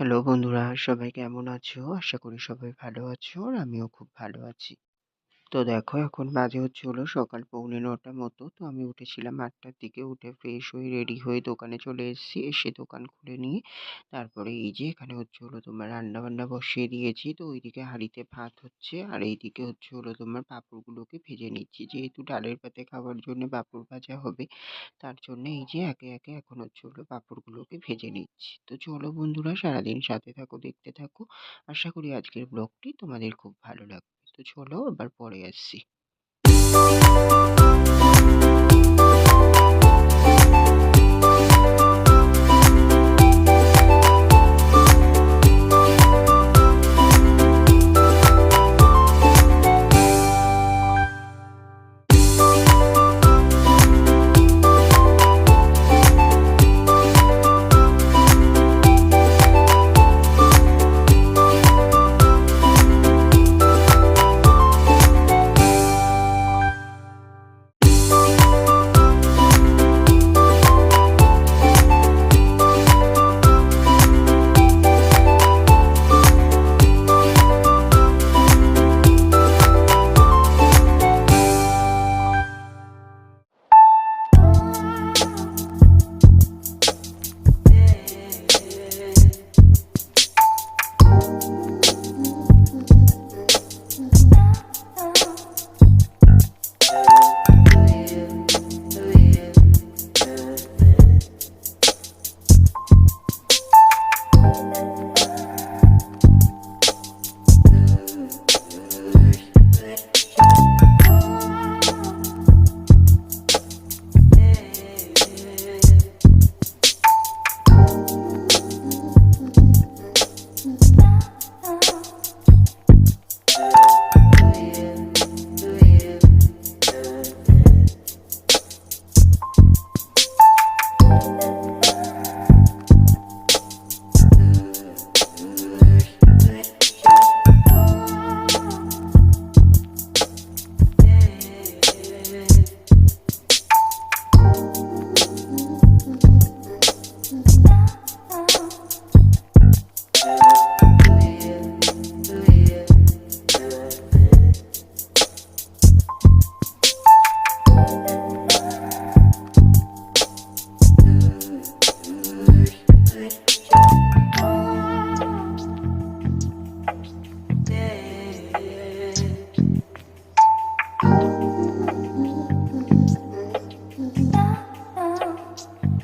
Hello বন্ধুরা, সবাই কেমন আছো? আশা করি সবাই ভালো আছো আর আমিও খুব ভালো আছি। তো দেখো এখন বাজে হচ্ছে হলো সকাল পৌনে নটার মতো। তো আমি উঠেছিলাম আটটার দিকে, উঠে ফ্রেশ হয়ে রেডি হয়ে দোকানে চলে এসেছি। এসে দোকান খুলে নিয়ে তারপরে এই যে এখানে হচ্ছে হলো তোমার রান্নাবান্না বসিয়ে দিয়েছি। তো ওইদিকে হাঁড়িতে ভাত হচ্ছে আর এইদিকে হচ্ছে হলো তোমার পাঁপড়গুলোকে ভেজে নিচ্ছি। যেহেতু ডালের পাতে খাওয়ার জন্য পাঁপড় ভাজা হবে, তার জন্য এই যে একে একে এখন হচ্ছে হলো পাঁপড়গুলোকে ভেজে নিচ্ছি। তো চলো বন্ধুরা সারাদিন সাথে থাকো, দেখতে থাকো। আশা করি আজকের ব্লগটি তোমাদের খুব ভালো লাগবে। চলো এবার পরে আসছি।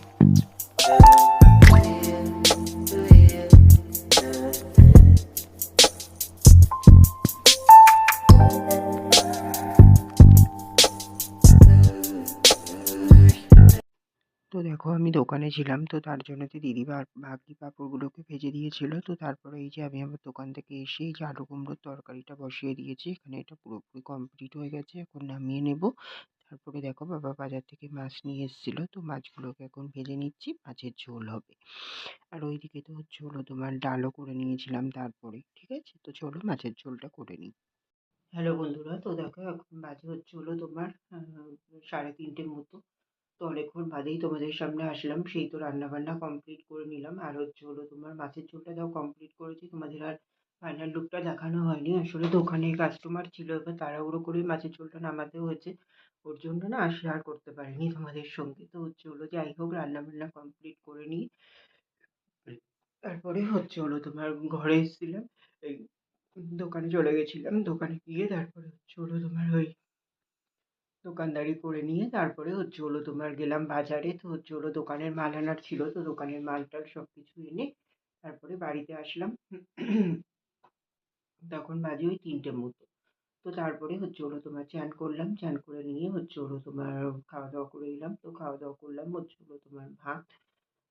তো দেখো আমি দোকানে ছিলাম, তো তার জন্য তো দিদি বাকি পাঁপড়গুলোকে ভেজে দিয়েছিল, তো তারপরে এই যে আমি আমার দোকান থেকে এসে এই যে আলু কুমড়োর তরকারিটা বসিয়ে দিয়েছি, এখানে এটা পুরোপুরি কমপ্লিট হয়ে গেছে, এখন নামিয়ে নেব। তারপরে দেখো বাবা বাজার থেকে মাছ নিয়ে এসেছিল, তো মাছগুলোকে এখন ভেজে নিচ্ছি, মাছের ঝোল হবে। আর ওইদিকে তো হচ্ছে হলো তোমার ডালও করে নিয়েছিলাম তারপরে, ঠিক আছে? তো চলো মাছের ঝোলটা করে নিই। হ্যালো বন্ধুরা, তো দেখো এখন বাজে হচ্ছে হলো তোমার সাড়ে তিনটের মতো। তো অনেকক্ষণ বাদেই তোমাদের সামনে আসলাম। সেই তো রান্নাবান্না কমপ্লিট করে নিলাম। আর হচ্ছে হলো তোমার মাছের ঝোলটা তাও কমপ্লিট করেছি। তোমাদের আর ফাইনাল লুকটা দেখানো হয়নি। আসলে তো ওখানে কাস্টমার ছিল, এবার তাড়াহুড়ো করে মাছের ঝোলটা নামাতে হয়েছে। ওর জন্য না আর শেয়ার করতে পারিনি তোমাদের সঙ্গে। তো হচ্ছে হলো যাই হোক, রান্নাবান্না কমপ্লিট করে নিই। তারপরে হচ্ছে হলো তোমার ঘরে এসেছিলাম। এই দোকানে চলে গেছিলাম। দোকানে গিয়ে তারপরে হচ্ছে হলো তোমার ওই দোকানদারি করে নিয়ে তারপরে হচ্ছে হলো তোমার গেলাম বাজারে। তো হচ্ছে হলো দোকানের মাল আনার ছিল, তো দোকানের মাল টাল সব কিছু এনে তারপরে বাড়িতে আসলাম। তখন বাজে ওই তিনটে মতো। তো তারপরে হচ্ছে হলো তোমার চান করলাম, চান করে নিয়ে হচ্ছে হলো তোমার খাওয়া দাওয়া করে নিলাম তো খাওয়া দাওয়া করলাম হচ্ছে হলো তোমার ভাত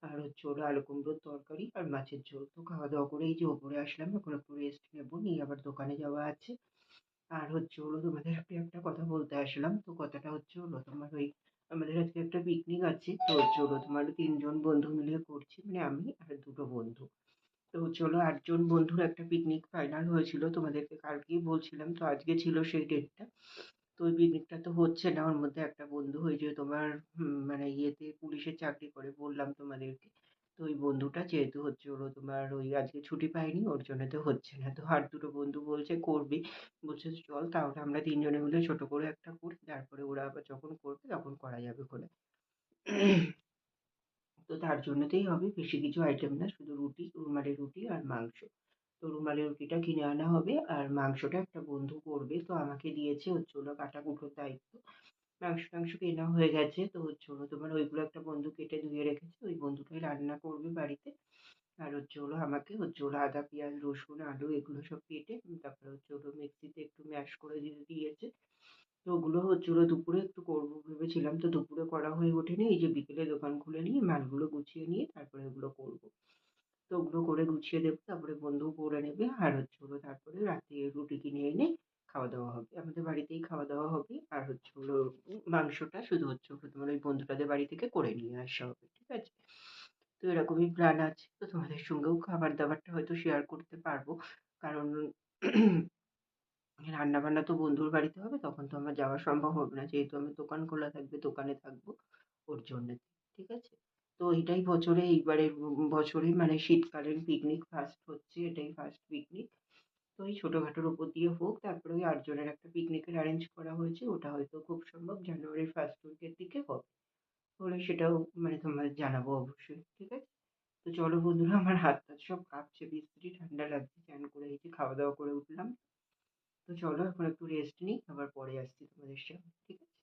আর হচ্ছে হলো আলু কুমড়োর তরকারি আর মাছের ঝোল। তো খাওয়া দাওয়া করে এই যে ওপরে আসলাম এখন একটু রেস্ট নেব, নিয়ে আবার দোকানে যাওয়া আছে। আর হচ্ছে হলো তোমাদের তোমাদেরকে একটা কথা বলতে আসলাম। তো কথাটা হচ্ছে হলো তোমার ওই আমাদের আজকে একটা পিকনিক আছে। তো হচ্ছে হলো তোমার তিনজন বন্ধু মিলে করছি। মানে আমি আর দুটো বন্ধু। তো হচ্ছে হলো আটজন বন্ধুর একটা পিকনিক ফাইনাল হয়েছিল তোমাদেরকে কালকেই বলছিলাম। তো আজকে ছিল সেই ডেটটা তো ওই পিকনিকটা তো হচ্ছে না। ওর মধ্যে একটা বন্ধু হয়েছে তোমার মানে ইয়েতে পুলিশের চাকরি করে বললাম তোমাদেরকে। তো ওই বন্ধুটা যেহেতু হচ্ছে হলো তোমার ওই আজকে ছুটি পায়নি, ওর জন্য তো হচ্ছে না। তো আর দুটো বন্ধু বলছে, করবি? বলছে, চল তাহলে আমরা তিনজনে মিলে ছোট করে একটা করি, তারপরে ওরা আবার যখন করবে তখন করা যাবে করে তো তার জন্যতেই হবে, বেশি কিছু আইটেম না, শুধু রুটি, রুমালি রুটি আর মাংস। তো রুমালি রুটিটা কিনে আনা হবে, আর মাংসটা একটা বন্ধু করবে, তো আমাকে দিয়েছে হচ্ছে হলো কাটাকুটোর দায়িত্ব। মাংস, টাংস কেনা হয়ে গেছে। তো হচ্ছে হলো তোমার ওইগুলো একটা বন্ধু কেটে ধুয়ে রেখেছে। ওই বন্ধুটাই রান্না করবে বাড়িতে। আর হচ্ছে হলো আমাকে হচ্ছে হলো আদা, পেঁয়াজ, রসুন, আলু এগুলো সব কেটে তারপরে হচ্ছে হলো মিক্সিতে একটু ম্যাশ করে দিতে দিয়েছে। তো ওগুলো হচ্ছে হলো দুপুরে একটু করব ভেবেছিলাম। তো দুপুরে করা হয়ে ওঠেনি। এই যে বিকেলে দোকান খুলে নিয়ে মালগুলো গুছিয়ে নিয়ে তারপরে ওগুলো করব। তো ওগুলো করে গুছিয়ে দেবো, তারপরে বন্ধু করে নেবে। আর হচ্ছে হলো তারপরে রাতে রুটি কিনে এনে খাওয়া দাওয়া হবে, আমাদের বাড়িতেই খাওয়া দাওয়া হবে। আর হচ্ছে হলো মাংসটা শুধু হচ্ছে হলো তোমার ওই বন্ধুটাদের বাড়ি থেকে করে নিয়ে আসা হবে, ঠিক আছে? তো এরকমই প্ল্যান আছে। তো তোমাদের সঙ্গেও খাবার দাবারটা হয়তো শেয়ার করতে পারব। কারণ রান্না বান্না তো বন্ধুর বাড়িতে হবে, তখন তো আমার যাওয়া সম্ভব হবে না। যেহেতু আমার দোকান খোলা থাকবে, দোকানে থাকব ওর জন্য, ঠিক আছে? তো এটাই বছরে, এইবারের বছরে মানে শীতকালীন পিকনিক ফার্স্ট হচ্ছে, এটাই ফার্স্ট পিকনিক তো এই ছোটোখাটোর উপর দিয়ে হোক, তারপরে ওই আটজনের একটা পিকনিকের অ্যারেঞ্জ করা হয়েছে। ওটা হয়তো খুব সম্ভব জানুয়ারির ফার্স্ট উইকের দিকে হবে। হলে সেটাও মানে তোমাদের জানাব অবশ্যই, ঠিক আছে? তো চলো বন্ধুরা, আমার হাত টাত সব কাঁপছে বৃষ্টি ঠান্ডা লাগছে, চান করে এসে খাওয়া দাওয়া করে উঠলাম। তো চলো এখন একটু রেস্ট নিই, আবার পরে আসছি তোমাদের সাথে ঠিক আছে?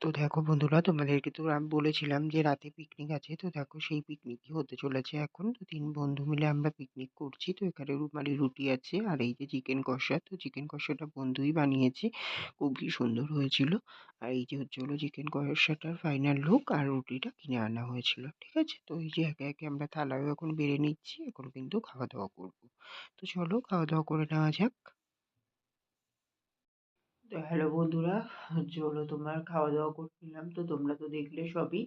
তো দেখো বন্ধুরা, তোমাদেরকে তো আমি বলেছিলাম যে রাতে পিকনিক আছে। তো দেখো সেই পিকনিকই হতে চলেছে এখন। তো তিন বন্ধু মিলে আমরা পিকনিক করছি। তো এখানে রুমালি রুটি আছে আর এই যে চিকেন কষা। তো চিকেন কষাটা বন্ধুই বানিয়েছে। খুবই সুন্দর হয়েছিল। আর এই যে হচ্ছে হলো চিকেন কষাটার ফাইনাল লুক আর রুটিটা কিনে আনা হয়েছিল, ঠিক আছে? তো এই যে একে একে আমরা থালাও এখন বেড়ে নিচ্ছি। এখন কিন্তু খাওয়া দাওয়া করব। তো চলো খাওয়া দাওয়া করে নেওয়া যাক। তো হ্যালো বন্ধুরা চলো তোমার খাওয়া দাওয়া করছিলাম তো তোমরা তো দেখলে সবই।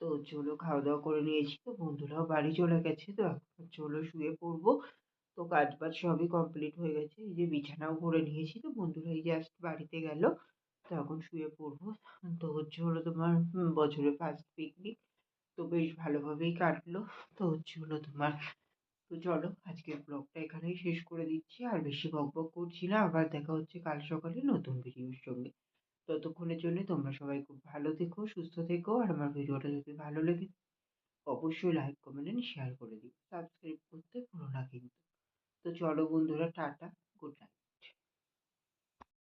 তো হলো খাওয়া দাওয়া করে নিয়েছি। তো বন্ধুরাও বাড়ি চলে গেছে। তো এখন হলো শুয়ে পড়ব। তো কাজ বাজ সবই কমপ্লিট হয়ে গেছে। এই যে বিছানাও করে নিয়েছি। তো বন্ধুরা এই জাস্ট বাড়িতে গেল। তো এখন শুয়ে পড়ব। তো হচ্ছে হলো তোমার বছরের ফার্স্ট পিকনিক তো বেশ ভালোভাবেই কাটলো। তো হচ্ছে হলো তোমার তো চলো, আজকের ব্লগটা এখানেই শেষ করে দিচ্ছি। আর বেশি বক বকবক করছি না, আবার দেখা হচ্ছে কাল সকালে নতুন ভিডিওর সঙ্গে। ততক্ষণের জন্য তোমরা সবাই খুব ভালো থেকো, সুস্থ থেকো, আর আমার ভিডিওটা যদি ভালো লেগে অবশ্যই লাইক কমেন্ট শেয়ার করে দিও। সাবস্ক্রাইব করতে ভুলো না কিন্তু। তো চলো বন্ধুরা, টাটা গুড নাইট